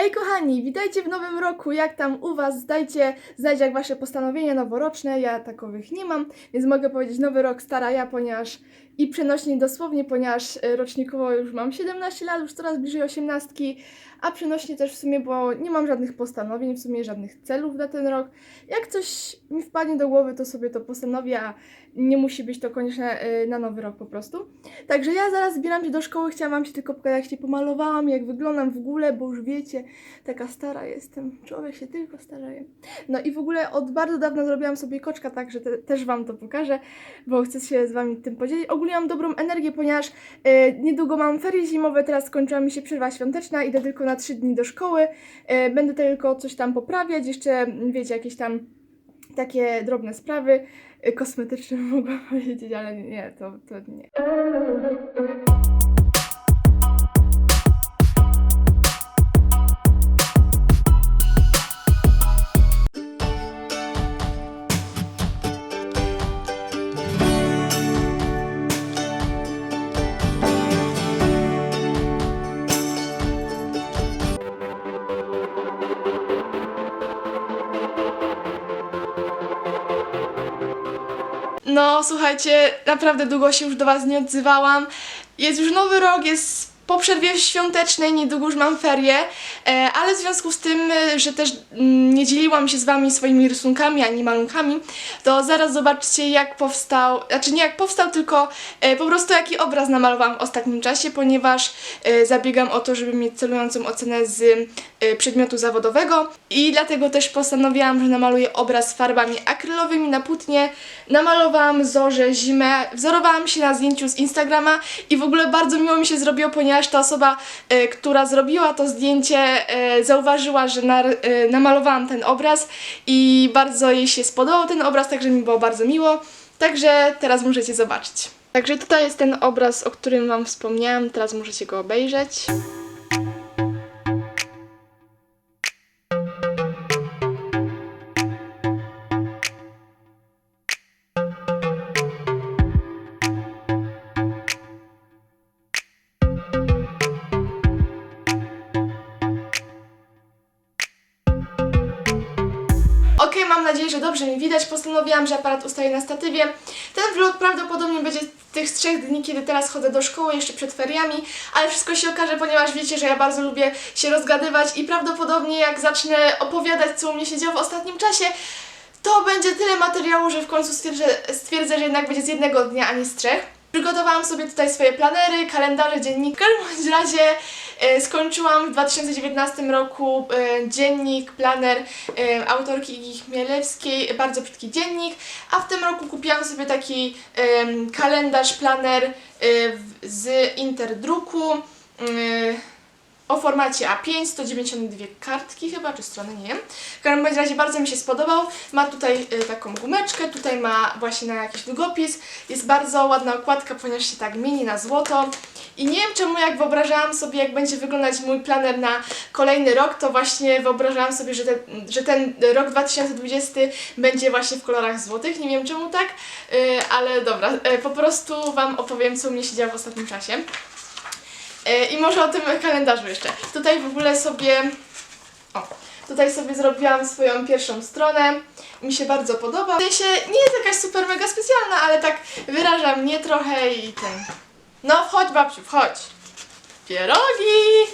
Hej kochani, witajcie w nowym roku. Jak tam u Was? Dajcie znać jak Wasze postanowienia noworoczne. Ja takowych nie mam, więc mogę powiedzieć nowy rok stara ja, ponieważ i przenośnie dosłownie, ponieważ e, rocznikowo już mam 17 lat, już coraz bliżej 18, a przenośnie też w sumie, bo nie mam żadnych postanowień, w sumie żadnych celów na ten rok. Jak coś mi wpadnie do głowy, to sobie to postanowię, a nie musi być to koniecznie e, na nowy rok po prostu. Także ja zaraz zbieram się do szkoły, chciałam Wam się tylko pokazać, jak się pomalowałam, jak wyglądam w ogóle, bo już wiecie, taka stara jestem, człowiek się tylko starzeje. No i w ogóle od bardzo dawna zrobiłam sobie koczka, także te, też Wam to pokażę, bo chcę się z Wami tym podzielić. Ogólnie mam dobrą energię, ponieważ e, niedługo mam ferie zimowe, teraz skończyła mi się przerwa świąteczna, idę tylko na 3 dni do szkoły, e, będę tylko coś tam poprawiać, jeszcze wiecie, jakieś tam takie drobne sprawy, e, kosmetyczne mogłam powiedzieć, ale nie, to, to nie. No, słuchajcie, naprawdę długo się już do Was nie odzywałam. Jest już nowy rok, jest po przerwie świątecznej, niedługo już mam ferie, ale w związku z tym, e, że też mm, nie dzieliłam się z Wami swoimi rysunkami ani malunkami, to zaraz zobaczcie jak powstał, znaczy nie jak powstał, tylko e, po prostu jaki obraz namalowałam w ostatnim czasie, ponieważ e, zabiegam o to, żeby mieć celującą ocenę z e, przedmiotu zawodowego i dlatego też postanowiłam, że namaluję obraz farbami akrylowymi na płótnie. Namalowałam zorze, zimę, wzorowałam się na zdjęciu z Instagrama i w ogóle bardzo miło mi się zrobiło, ponieważ ta osoba, e, która zrobiła to zdjęcie, e, zauważyła, że nar- e, namalowałam ten obraz i bardzo jej się spodobał ten obraz, także mi było bardzo miło. Także teraz możecie zobaczyć. Także tutaj jest ten obraz, o którym Wam wspomniałam, teraz możecie go obejrzeć. Mam nadzieję, że dobrze mi widać. Postanowiłam, że aparat ustawię na statywie. Ten vlog prawdopodobnie będzie tych trzech dni, kiedy teraz chodzę do szkoły, jeszcze przed feriami, ale wszystko się okaże, ponieważ wiecie, że ja bardzo lubię się rozgadywać i prawdopodobnie jak zacznę opowiadać, co u mnie się działo w ostatnim czasie, to będzie tyle materiału, że w końcu stwierdzę, stwierdzę że jednak będzie z jednego dnia, a nie z trzech. Przygotowałam sobie tutaj swoje planery, kalendarze, dziennik. W każdym razie skończyłam w 2019 roku e, dziennik, planer e, autorki Igi Chmielewskiej, bardzo brzydki dziennik, a w tym roku kupiłam sobie taki kalendarz, planer e, z Interdruku. O formacie A5, 192 kartki chyba, czy strony, nie wiem. W każdym razie bardzo mi się spodobał. Ma tutaj y, taką gumeczkę, tutaj ma właśnie na jakiś długopis. Jest bardzo ładna okładka, ponieważ się tak mieni na złoto. I nie wiem czemu, jak wyobrażałam sobie, jak będzie wyglądać mój planer na kolejny rok, to właśnie wyobrażałam sobie, że że ten rok 2020 będzie właśnie w kolorach złotych. Nie wiem czemu tak, y, ale dobra, y, po prostu Wam opowiem, co u mnie się działo w ostatnim czasie. E, I może o tym kalendarzu jeszcze. Tutaj w ogóle sobie. O, tutaj sobie zrobiłam swoją pierwszą stronę. Mi się bardzo podoba. W sensie nie jest jakaś super mega specjalna, ale tak wyraża mnie trochę i ten. No wchodź babciu, wchodź. Pierogi!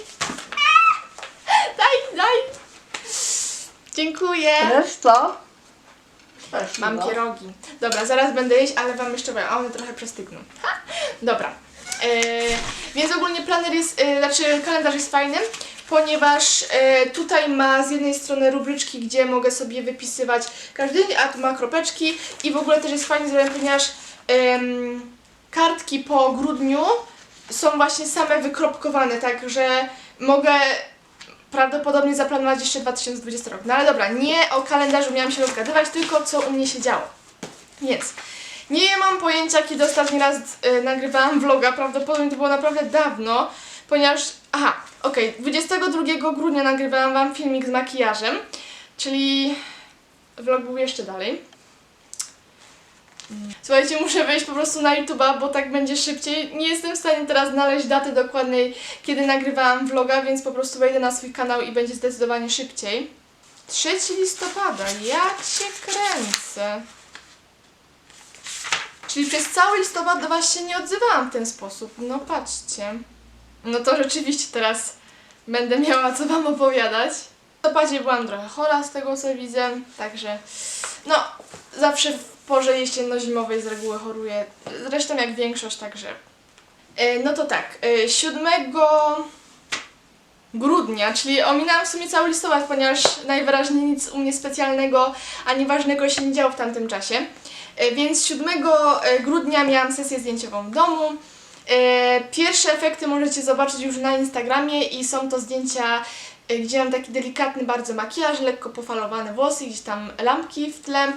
Daj, daj! Dziękuję. Wiesz co? Mam pierogi. Dobra, zaraz będę jeść, ale wam jeszcze powiem. A one trochę przestygną. Ha! Dobra. E, więc ogólnie planer jest, e, znaczy kalendarz jest fajny, ponieważ e, tutaj ma z jednej strony rubryczki, gdzie mogę sobie wypisywać każdy dzień, a tu ma kropeczki i w ogóle też jest fajnie zrobione, ponieważ kartki po grudniu są właśnie same wykropkowane, także mogę prawdopodobnie zaplanować jeszcze 2020 rok. No ale dobra, nie o kalendarzu miałam się rozgadywać, tylko co u mnie się działo. Więc nie mam pojęcia, kiedy ostatni raz y, nagrywałam vloga, prawdopodobnie to było naprawdę dawno, ponieważ, aha, okej, 22 grudnia nagrywałam Wam filmik z makijażem, czyli vlog był jeszcze dalej. Słuchajcie, muszę wejść po prostu na YouTube'a, bo tak będzie szybciej. Nie jestem w stanie teraz znaleźć daty dokładnej, kiedy nagrywałam vloga, więc po prostu wejdę na swój kanał i będzie zdecydowanie szybciej. 3 listopada, ja cię kręcę. Czyli przez cały listopad do Was się nie odzywałam w ten sposób. No patrzcie. No to rzeczywiście teraz będę miała co Wam opowiadać. W listopadzie byłam trochę chora z tego co widzę, także no zawsze w porze jesienno-zimowej z reguły choruję. Zresztą jak większość, także. E, No to tak, e, 7 grudnia, czyli ominęłam w sumie cały listopad, ponieważ najwyraźniej nic u mnie specjalnego ani ważnego się nie działo w tamtym czasie. E, Więc 7 e, grudnia miałam sesję zdjęciową w domu. E, Pierwsze efekty możecie zobaczyć już na Instagramie i są to zdjęcia, gdzie mam taki delikatny bardzo makijaż, lekko pofalowane włosy, gdzieś tam lampki w tle.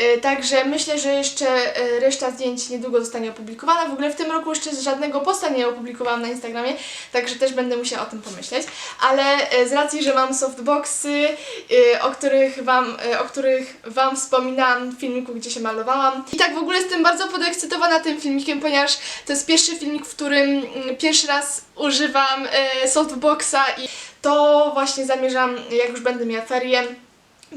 E, Także myślę, że jeszcze e, reszta zdjęć niedługo zostanie opublikowana. W ogóle w tym roku jeszcze żadnego posta nie opublikowałam na Instagramie, także też będę musiała o tym pomyśleć. Ale e, z racji, że mam softboxy, o których wam, o których wam wspominałam w filmiku, gdzie się malowałam. I tak w ogóle jestem bardzo podekscytowana tym filmikiem, ponieważ to jest pierwszy filmik, w którym mm, pierwszy raz używam softboxa i to właśnie zamierzam, jak już będę miała ferie,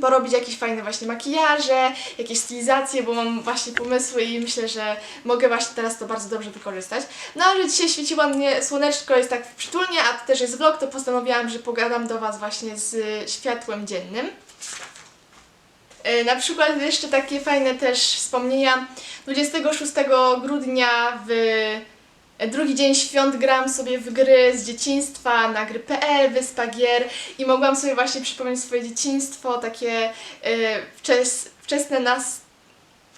porobić jakieś fajne właśnie makijaże, jakieś stylizacje, bo mam właśnie pomysły i myślę, że mogę właśnie teraz to bardzo dobrze wykorzystać. No że dzisiaj świeci ładnie słoneczko, jest tak przytulnie, a to też jest vlog, to postanowiłam, że pogadam do Was właśnie z światłem dziennym. E, Na przykład jeszcze takie fajne też wspomnienia. 26 grudnia w drugi dzień świąt grałam sobie w gry z dzieciństwa na gry.pl, Wyspa Gier i mogłam sobie właśnie przypomnieć swoje dzieciństwo, takie e, wczes, wczesne nas,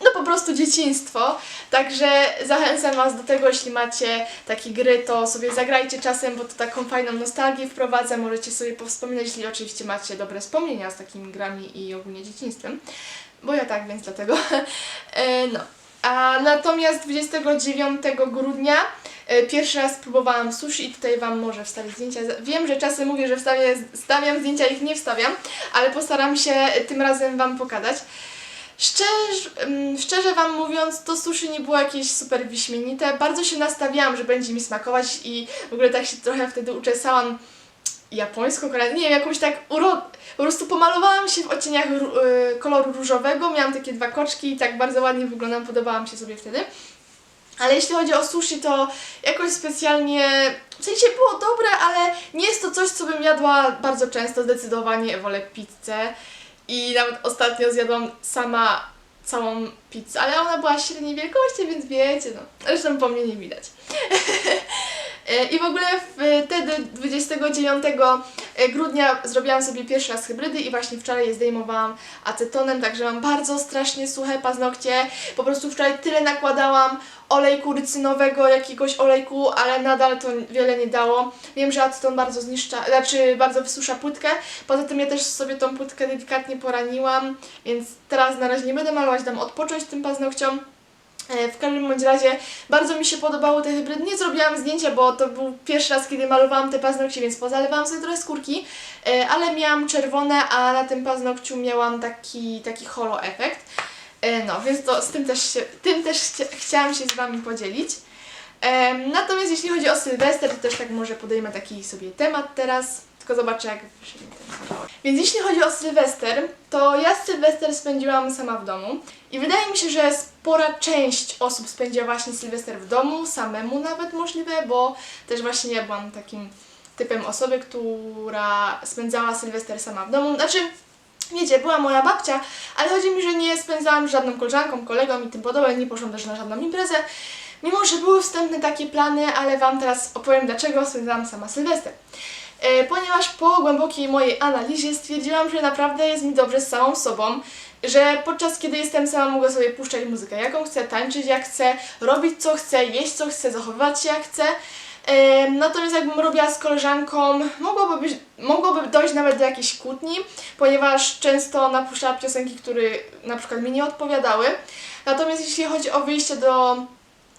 no po prostu dzieciństwo. Także zachęcam Was do tego, jeśli macie takie gry, to sobie zagrajcie czasem, bo to taką fajną nostalgię wprowadza. Możecie sobie powspominać, jeśli oczywiście macie dobre wspomnienia z takimi grami i ogólnie dzieciństwem. Bo ja tak, więc dlatego. E, no. A natomiast 29 grudnia e, pierwszy raz próbowałam sushi i tutaj Wam może wstawić zdjęcia. Wiem, że czasem mówię, że wstawię, stawiam zdjęcia, ich nie wstawiam, ale postaram się tym razem Wam pokazać. Szczerze, mm, szczerze Wam mówiąc, to sushi nie było jakieś super wyśmienite. Bardzo się nastawiałam, że będzie mi smakować i w ogóle tak się trochę wtedy uczesałam japońską, koreańską, nie wiem, jakąś tak uro... po prostu pomalowałam się w odcieniach y, koloru różowego, miałam takie dwa koczki i tak bardzo ładnie wyglądam, podobałam się sobie wtedy. Ale jeśli chodzi o sushi, to jakoś specjalnie, w sensie było dobre, ale nie jest to coś, co bym jadła bardzo często, zdecydowanie wolę pizzę. I nawet ostatnio zjadłam sama całą pizzę, ale ona była średniej wielkości, więc wiecie, no. Zresztą po mnie nie widać. E, I w ogóle wtedy 29 grudnia zrobiłam sobie pierwszy raz hybrydy i właśnie wczoraj je zdejmowałam acetonem, także mam bardzo strasznie suche paznokcie. Po prostu wczoraj tyle nakładałam olejku rycynowego, jakiegoś olejku, ale nadal to wiele nie dało. Wiem, że aceton bardzo zniszcza, znaczy bardzo wysusza płytkę. Poza tym ja też sobie tą płytkę delikatnie poraniłam, więc teraz na razie nie będę malować, dam odpocząć tym paznokciom. E, W każdym bądź razie bardzo mi się podobały te hybrydy. Nie zrobiłam zdjęcia, bo to był pierwszy raz, kiedy malowałam te paznokcie, więc pozalewałam sobie trochę skórki, e, ale miałam czerwone, a na tym paznokciu miałam taki, taki holo efekt. E, No, więc to, z tym też, się, tym też chcia, chciałam się z Wami podzielić. Natomiast jeśli chodzi o Sylwester, to też tak może podejmę taki sobie temat teraz, tylko zobaczę jak ten kawałek. Więc jeśli chodzi o Sylwester, to ja Sylwester spędziłam sama w domu i wydaje mi się, że spora część osób spędziła właśnie Sylwester w domu, samemu nawet możliwe, bo też właśnie ja byłam takim typem osoby, która spędzała Sylwester sama w domu. Znaczy, wiecie, była moja babcia, ale chodzi mi, że nie spędzałam z żadną koleżanką, kolegą i tym podobne, nie poszłam też na żadną imprezę. Mimo, że były wstępne takie plany, ale Wam teraz opowiem, dlaczego spędzałam sama Sylwester. E, ponieważ po głębokiej mojej analizie stwierdziłam, że naprawdę jest mi dobrze z samą sobą, że podczas kiedy jestem sama mogę sobie puszczać muzykę jaką chcę, tańczyć jak chcę, robić co chcę, jeść co chcę, zachowywać się jak chcę. E, Natomiast jakbym robiła z koleżanką, mogłoby, być, mogłoby dojść nawet do jakiejś kłótni, ponieważ często napuszczała piosenki, które na przykład mi nie odpowiadały. Natomiast jeśli chodzi o wyjście do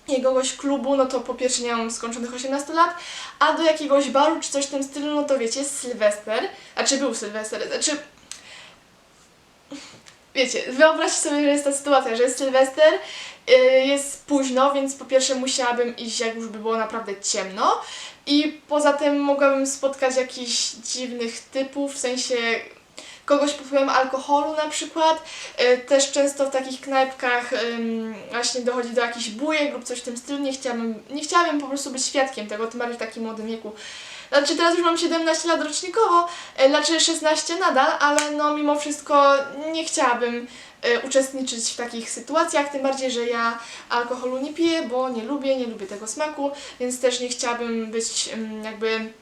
jakiegoś klubu, no to po pierwsze nie mam skończonych 18 lat, a do jakiegoś baru czy coś w tym stylu, no to wiecie, jest Sylwester, a czy był Sylwester, znaczy wiecie, wyobraźcie sobie, że jest ta sytuacja, że jest Sylwester, yy, jest późno, więc po pierwsze musiałabym iść, jak już by było naprawdę ciemno. I poza tym mogłabym spotkać jakichś dziwnych typów, w sensie kogoś pod wpływem alkoholu na przykład. Yy, Też często w takich knajpkach właśnie dochodzi do jakichś bujek lub coś w tym stylu. Nie chciałabym, nie chciałabym po prostu być świadkiem tego, tym bardziej w takim młodym wieku. Znaczy teraz już mam 17 lat rocznikowo, e, znaczy 16 nadal, ale no mimo wszystko nie chciałabym e, uczestniczyć w takich sytuacjach, tym bardziej, że ja alkoholu nie piję, bo nie lubię, nie lubię tego smaku, więc też nie chciałabym być jakby,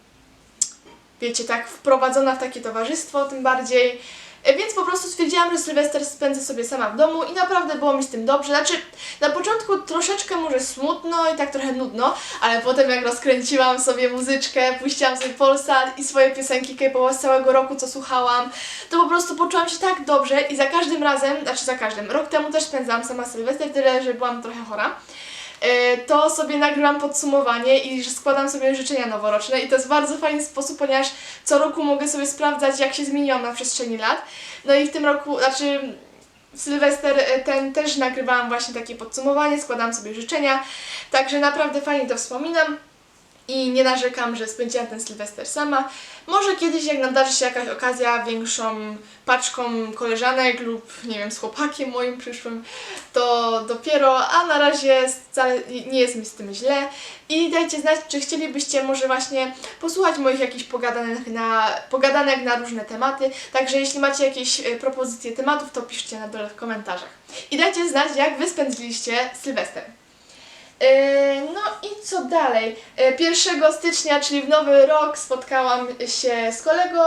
wiecie, tak wprowadzona w takie towarzystwo, tym bardziej. E, Więc po prostu stwierdziłam, że Sylwester spędzę sobie sama w domu i naprawdę było mi z tym dobrze. Znaczy, na początku troszeczkę może smutno i tak trochę nudno, ale potem jak rozkręciłam sobie muzyczkę, puściłam sobie Polsat i swoje piosenki K-popowe z całego roku, co słuchałam, to po prostu poczułam się tak dobrze i za każdym razem, znaczy za każdym, rok temu też spędzałam sama Sylwester, tyle, że byłam trochę chora. E, To sobie nagrywam podsumowanie i składam sobie życzenia noworoczne i to jest bardzo fajny sposób, ponieważ co roku mogę sobie sprawdzać, jak się zmieniłam na przestrzeni lat. No i w tym roku, znaczy w Sylwester e, ten też nagrywałam właśnie takie podsumowanie, składam sobie życzenia, także naprawdę fajnie to wspominam i nie narzekam, że spędziłam ten Sylwester sama. Może kiedyś, jak nadarzy się jakaś okazja większą paczką koleżanek lub, nie wiem, z chłopakiem moim przyszłym, to dopiero, a na razie wcale nie jest mi z tym źle. I dajcie znać, czy chcielibyście może właśnie posłuchać moich jakichś pogadanek na, pogadanek na różne tematy. Także jeśli macie jakieś e, propozycje tematów, to piszcie na dole w komentarzach. I dajcie znać, jak Wy spędziliście Sylwester. E, No i co dalej? E, 1 stycznia, czyli w nowy rok, spotkałam się z kolegą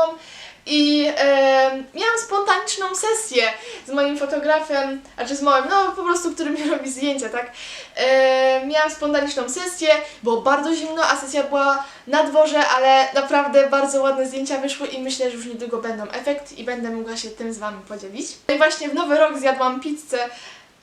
i e, miałam spontaniczną sesję z moim fotografem, a czy z moim, no po prostu, który mi robi zdjęcia, tak? E, miałam spontaniczną sesję, było bardzo zimno, a sesja była na dworze, ale naprawdę bardzo ładne zdjęcia wyszły i myślę, że już niedługo będą efekt i będę mogła się tym z Wami podzielić. No i właśnie w nowy rok zjadłam pizzę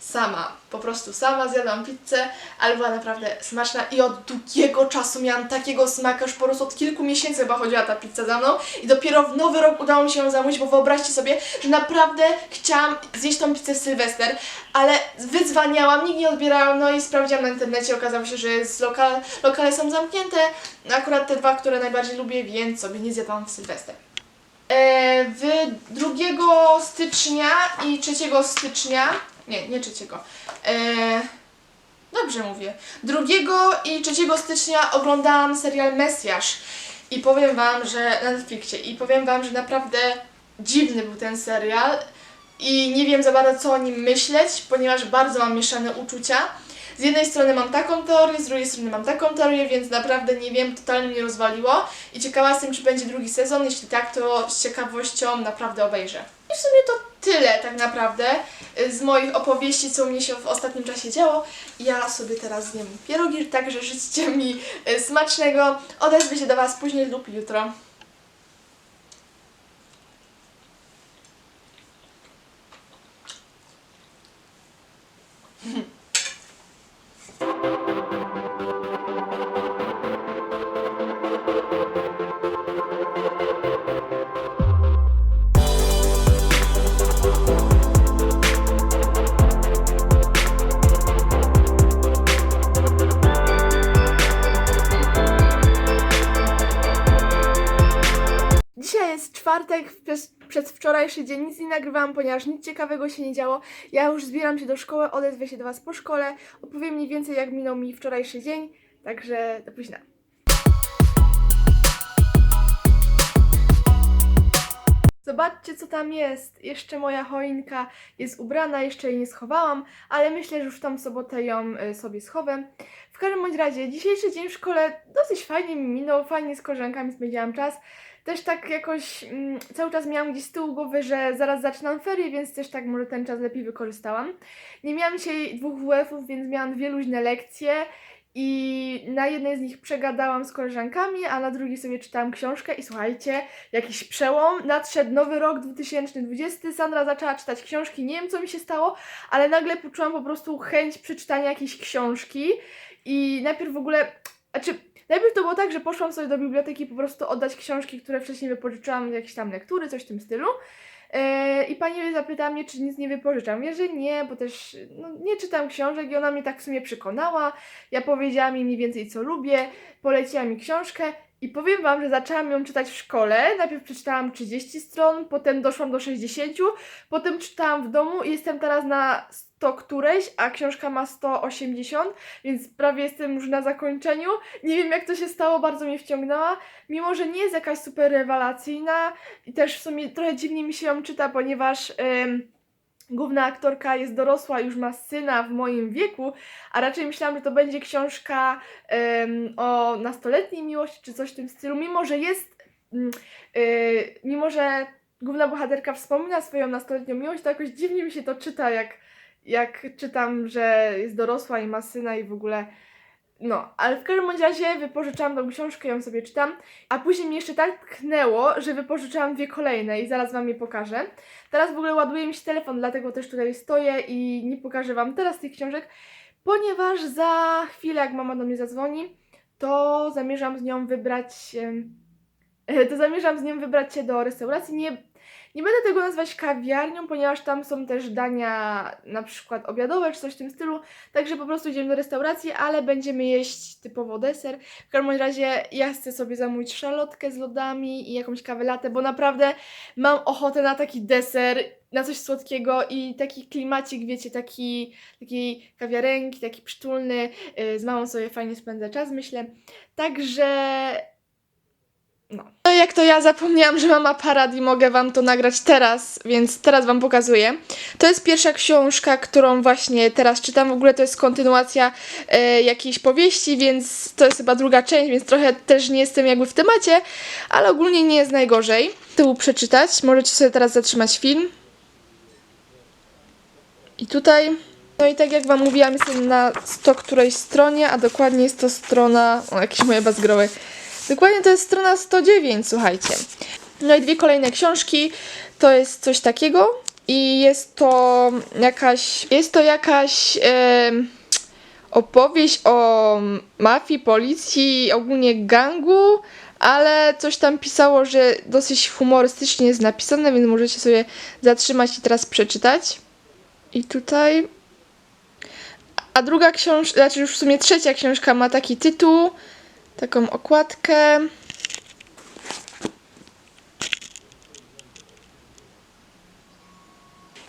sama, po prostu sama zjadłam pizzę, ale była naprawdę smaczna i od długiego czasu miałam takiego smaka, już po prostu od kilku miesięcy chyba chodziła ta pizza za mną i dopiero w nowy rok udało mi się ją zamówić, bo wyobraźcie sobie, że naprawdę chciałam zjeść tą pizzę w Sylwester, ale wydzwaniałam, nikt nie odbierał, no i sprawdziłam na internecie, okazało się, że jest lokal, lokale są zamknięte, akurat te dwa, które najbardziej lubię, więc sobie nie zjadłam w Sylwester. E, w 2 stycznia i 3 stycznia, nie, nie 3, e, dobrze mówię, 2 i 3 stycznia oglądałam serial Mesjasz i powiem Wam, że na Netflixie i powiem Wam, że naprawdę dziwny był ten serial i nie wiem za bardzo co o nim myśleć, ponieważ bardzo mam mieszane uczucia. Z jednej strony mam taką teorię, z drugiej strony mam taką teorię, więc naprawdę nie wiem, totalnie mnie rozwaliło i ciekawa jestem, czy będzie drugi sezon. Jeśli tak, to z ciekawością naprawdę obejrzę. I w sumie to tyle tak naprawdę y, z moich opowieści, co u mnie się w ostatnim czasie działo. Ja sobie teraz zjem pierogi, także życzcie mi y, smacznego. Odezwę się do Was później lub jutro. wczorajszy dzień nic nie nagrywałam, ponieważ nic ciekawego się nie działo. Ja już zbieram się do szkoły, odezwę się do Was po szkole, opowiem mniej więcej jak minął mi wczorajszy dzień, także do późna. Zobaczcie, co tam jest. Jeszcze moja choinka jest ubrana, jeszcze jej nie schowałam, ale myślę, że już tą sobotę ją y, sobie schowę. W każdym bądź razie, dzisiejszy dzień w szkole dosyć fajnie mi minął, fajnie z koleżankami spędziłam czas. Też tak jakoś mm, cały czas miałam gdzieś z tyłu głowy, że zaraz zaczynam ferie, więc też tak może ten czas lepiej wykorzystałam. Nie miałam dzisiaj dwóch WF-ów, więc miałam dwie luźne lekcje i na jednej z nich przegadałam z koleżankami, a na drugiej sobie czytałam książkę i słuchajcie, jakiś przełom, nadszedł nowy rok 2020, Sandra zaczęła czytać książki, nie wiem co mi się stało, ale nagle poczułam po prostu chęć przeczytania jakiejś książki i najpierw w ogóle, znaczy najpierw to było tak, że poszłam sobie do biblioteki po prostu oddać książki, które wcześniej wypożyczyłam, jakieś tam lektury, coś w tym stylu. E, I pani zapytała mnie, czy nic nie wypożyczam. Mówię, że nie, bo też no, nie czytam książek i ona mnie tak w sumie przekonała. Ja powiedziałam jej mniej więcej, co lubię, poleciła mi książkę i powiem Wam, że zaczęłam ją czytać w szkole. Najpierw przeczytałam 30 stron, potem doszłam do 60, potem czytałam w domu i jestem teraz na 100 którejś, a książka ma 180, więc prawie jestem już na zakończeniu. Nie wiem jak to się stało, bardzo mnie wciągnęła, mimo że nie jest jakaś super rewelacyjna i też w sumie trochę dziwnie mi się ją czyta, ponieważ... Ym, Główna aktorka jest dorosła, już ma syna w moim wieku, a raczej myślałam, że to będzie książka o nastoletniej miłości czy coś w tym stylu, mimo że jest, mm, y, mimo że główna bohaterka wspomina swoją nastoletnią miłość, to jakoś dziwnie mi się to czyta, jak, jak czytam, że jest dorosła i ma syna i w ogóle. No, ale w każdym razie wypożyczałam tą książkę, ją sobie czytam, a później mi jeszcze tak tknęło, że wypożyczyłam dwie kolejne i zaraz Wam je pokażę. Teraz w ogóle ładuje mi się telefon, dlatego też tutaj stoję i nie pokażę Wam teraz tych książek, ponieważ za chwilę, jak mama do mnie zadzwoni, to zamierzam z nią wybrać. To zamierzam z nią wybrać się do restauracji. Nie, nie będę tego nazywać kawiarnią, ponieważ tam są też dania na przykład obiadowe czy coś w tym stylu. Także po prostu idziemy do restauracji, ale będziemy jeść typowo deser. W każdym razie ja chcę sobie zamówić szalotkę z lodami i jakąś kawę bo naprawdę mam ochotę na taki deser, na coś słodkiego i taki klimacik, wiecie, taki, takiej kawiarenki, taki przytulny. Yy, Z mamą sobie fajnie spędzę czas, myślę. Także no. No jak to ja zapomniałam, że mam aparat i mogę wam to nagrać teraz, więc teraz wam pokazuję. To jest pierwsza książka, którą właśnie teraz czytam. W ogóle to jest kontynuacja e, jakiejś powieści, więc to jest chyba druga część, więc trochę też nie jestem jakby w temacie, ale ogólnie nie jest najgorzej. Tyłu przeczytać. Możecie sobie teraz zatrzymać film. I tutaj no i tak jak Wam mówiłam, jestem na 100 którejś stronie, a dokładnie jest to strona... O, jakieś moje bazgroły. Dokładnie to jest strona 109, słuchajcie. No i dwie kolejne książki. To jest coś takiego i jest to jakaś... Jest to jakaś... em, opowieść o mafii, policji, ogólnie gangu, ale coś tam pisało, że dosyć humorystycznie jest napisane, więc możecie sobie zatrzymać i teraz przeczytać. I tutaj a druga książka, znaczy już w sumie trzecia książka ma taki tytuł, taką okładkę.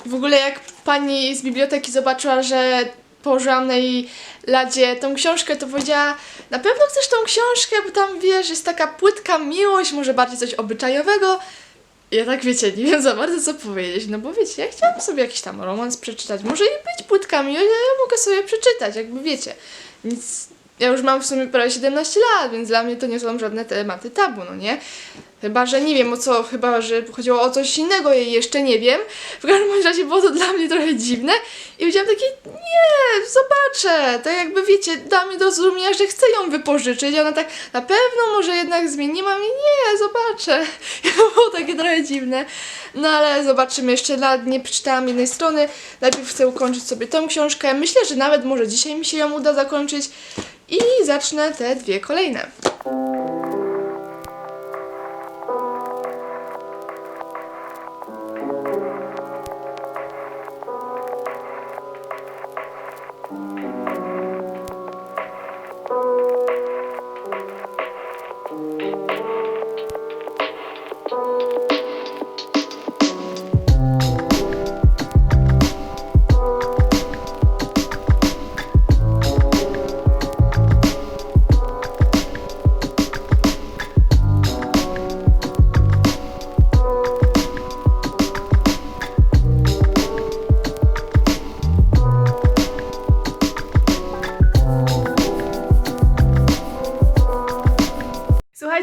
W ogóle jak pani z biblioteki zobaczyła, że położyłam na jej ladzie tą książkę, to powiedziała, na pewno chcesz tą książkę, bo tam wiesz, jest taka płytka miłość, może bardziej coś obyczajowego. Ja tak wiecie, nie wiem za bardzo co powiedzieć, no bo wiecie, ja chciałam sobie jakiś tam romans przeczytać. Może i być płytkami, ale ja mogę sobie przeczytać, jakby wiecie. Nic. Ja już mam w sumie prawie 17 lat, więc dla mnie to nie są żadne tematy tabu, no nie? Chyba, że nie wiem o co, chyba, że chodziło o coś innego, ja jeszcze nie wiem. W każdym razie było to dla mnie trochę dziwne i powiedziałam takie, nie, zobaczę. To jakby wiecie, da mi do zrozumienia, że chcę ją wypożyczyć. I ona tak, na pewno może jednak zmienimy, a mnie nie, zobaczę. I to było takie trochę dziwne. No ale zobaczymy, jeszcze nie przeczytałam jednej strony. Najpierw chcę ukończyć sobie tą książkę. Myślę, że nawet może dzisiaj mi się ją uda zakończyć. I zacznę te dwie kolejne.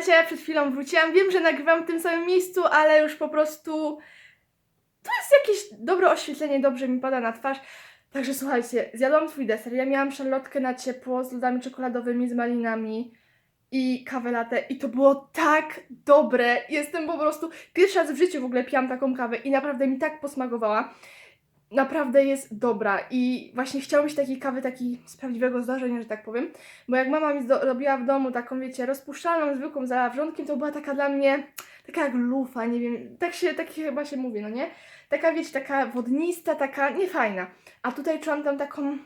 Przed chwilą wróciłam. Wiem, że nagrywam w tym samym miejscu, ale już po prostu. To jest jakieś dobre oświetlenie, dobrze mi pada na twarz. Także słuchajcie, zjadłam swój deser. Ja miałam szarlotkę na ciepło z lodami czekoladowymi, z malinami i kawę latte i to było tak dobre. Jestem po prostu pierwszy raz w życiu w ogóle piłam taką kawę i naprawdę mi tak posmakowała. Naprawdę jest dobra i właśnie chciałam mieć takiej kawy, takiej z prawdziwego zdarzenia, że tak powiem. Bo jak mama mi robiła w domu taką, wiecie, rozpuszczalną, zwykłą, zalała wrzątkiem, to była taka dla mnie taka jak lufa, nie wiem, tak się, tak chyba się mówi, no nie? Taka, wiecie, taka wodnista, taka niefajna. A tutaj czułam tam taką,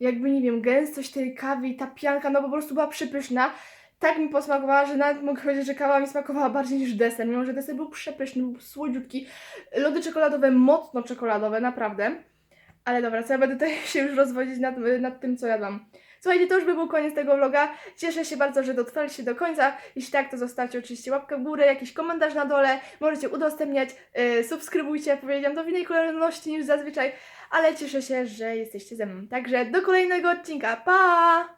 jakby, nie wiem, gęstość tej kawy i ta pianka, no po prostu była przypyszna. Tak mi posmakowała, że nawet mogę powiedzieć, że kawa mi smakowała bardziej niż deser, mimo że deser był przepyszny, był słodziutki. Lody czekoladowe, mocno czekoladowe, naprawdę. Ale dobra, co ja będę tutaj się już rozwodzić nad, nad tym, co jadłam. Słuchajcie, to już by był koniec tego vloga. Cieszę się bardzo, że dotrwaliście do końca. Jeśli tak, to zostawcie oczywiście łapkę w górę, jakiś komentarz na dole. Możecie udostępniać, yy, subskrybujcie, powiedziałam to w innej kolejności niż zazwyczaj, ale cieszę się, że jesteście ze mną. Także do kolejnego odcinka. Pa!